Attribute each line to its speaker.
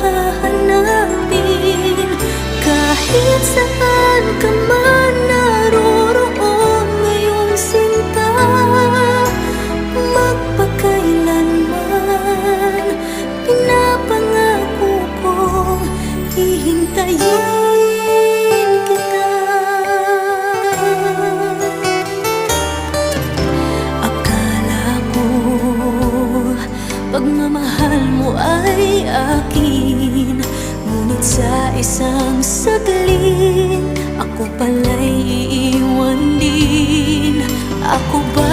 Speaker 1: hahanapin Kahit saan ka man naroroon ngayong sinta Magpakailanman Pinapangako kong hihintayin Pagmamahal mo ay akin isang saglit. Ako pala'y iiwan din. Ako ba